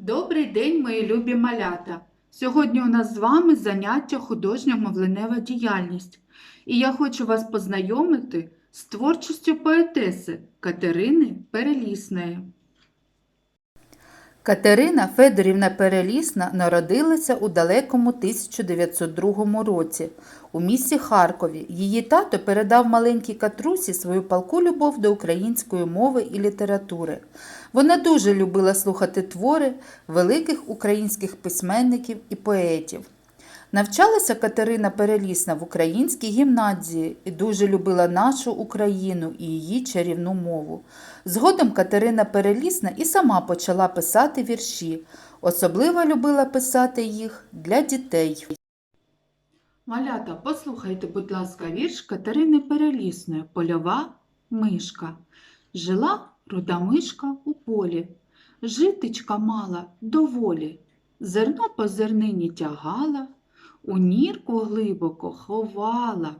Добрий день, мої любі малята! Сьогодні у нас з вами заняття художньо-мовленева діяльність. І я хочу вас познайомити з творчістю поетеси Катерини Перелісної. Катерина Федорівна Перелісна народилася у далекому 1902 році у місті Харкові. Її тато передав маленькій Катрусі свою палку любов до української мови і літератури. Вона дуже любила слухати твори великих українських письменників і поетів. Навчалася Катерина Перелісна в українській гімназії і дуже любила нашу Україну і її чарівну мову. Згодом Катерина Перелісна і сама почала писати вірші. Особливо любила писати їх для дітей. Малята, послухайте, будь ласка, вірш Катерини Перелісної Польова мишка. Жила руда мишка у полі, житичка мала доволі. Зерно по зернині тягала, у нірку глибоко ховала.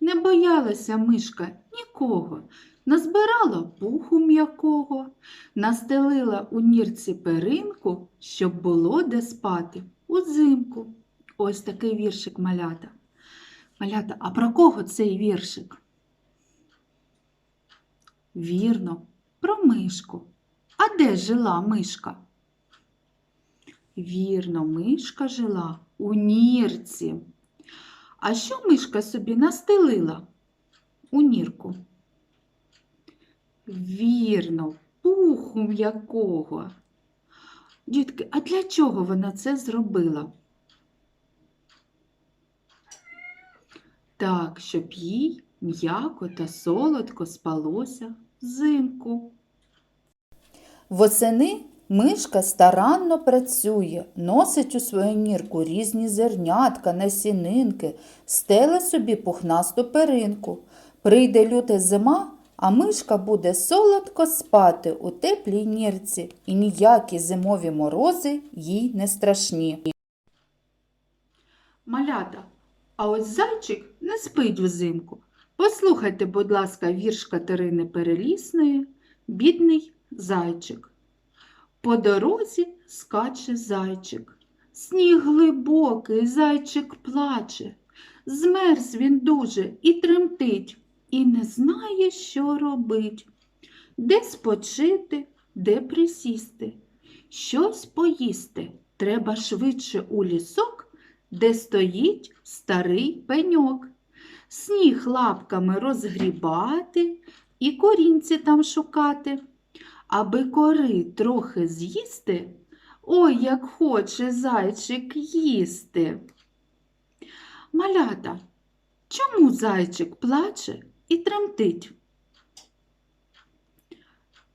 Не боялася мишка нікого, назбирала пуху м'якого, настелила у нірці перинку, щоб було де спати узимку. Ось такий віршик малята. Малята, а про кого цей віршик? Вірно, про мишку. А де жила мишка? Вірно, мишка жила у нірці. А що мишка собі настелила у нірку? Вірно, пуху м'якого. Дітки, а для чого вона це зробила? Так, щоб їй м'яко та солодко спалося взимку. Восени мишка старанно працює, носить у свою нірку різні зернятка, насінинки, стеле собі пухнасту перинку. Прийде люта зима, а мишка буде солодко спати у теплій нірці, і ніякі зимові морози їй не страшні. Малята, а ось зайчик не спить взимку. Послухайте, будь ласка, вірш Катерини Перелісної Бідний зайчик. По дорозі скаче зайчик. Сніг глибокий, зайчик плаче. Змерз він дуже і тремтить, і не знає, що робить. Де спочити, де присісти. Щось поїсти. Треба швидше у лісок, де стоїть старий пеньок. Сніг лапками розгрібати і корінці там шукати. Аби кори трохи з'їсти, ой, як хоче зайчик їсти. Малята, чому зайчик плаче і тремтить?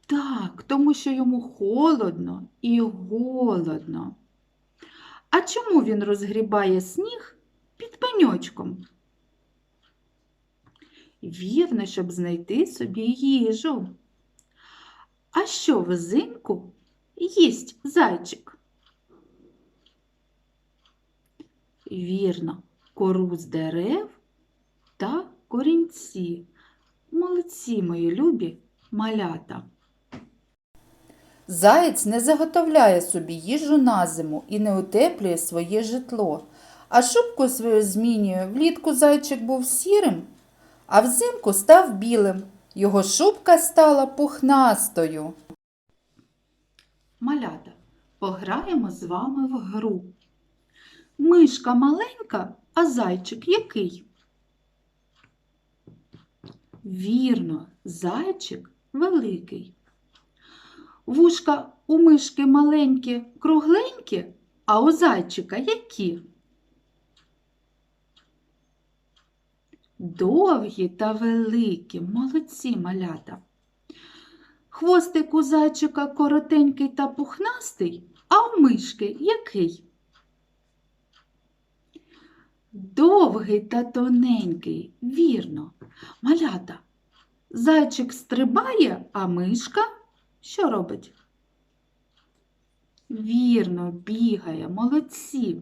Так, тому що йому холодно і голодно. А чому він розгрібає сніг під пеньочком? Вірно, щоб знайти собі їжу. А що взимку їсть зайчик? Вірно, кору з дерев та корінці. Молодці, мої любі малята. Заєць не заготовляє собі їжу на зиму і не утеплює своє житло, а шубку свою змінює. Влітку зайчик був сірим, а взимку став білим. Його шубка стала пухнастою. Малята, пограємо з вами в гру. Мишка маленька, а зайчик який? Вірно, зайчик великий. Вушка у мишки маленькі, кругленькі, а у зайчика які? Довгі та великі, молодці малята. Хвостик у зайчика коротенький та пухнастий, а у мишки який? Довгий та тоненький, вірно. Малята. Зайчик стрибає, а мишка що робить? Вірно, бігає, молодці.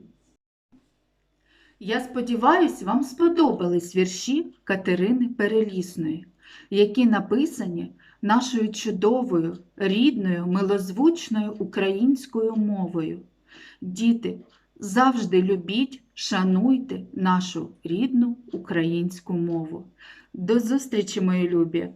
Я сподіваюся, вам сподобались вірші Катерини Перелісної, які написані нашою чудовою, рідною, милозвучною українською мовою. Діти, завжди любіть, шануйте нашу рідну українську мову. До зустрічі, мої любі!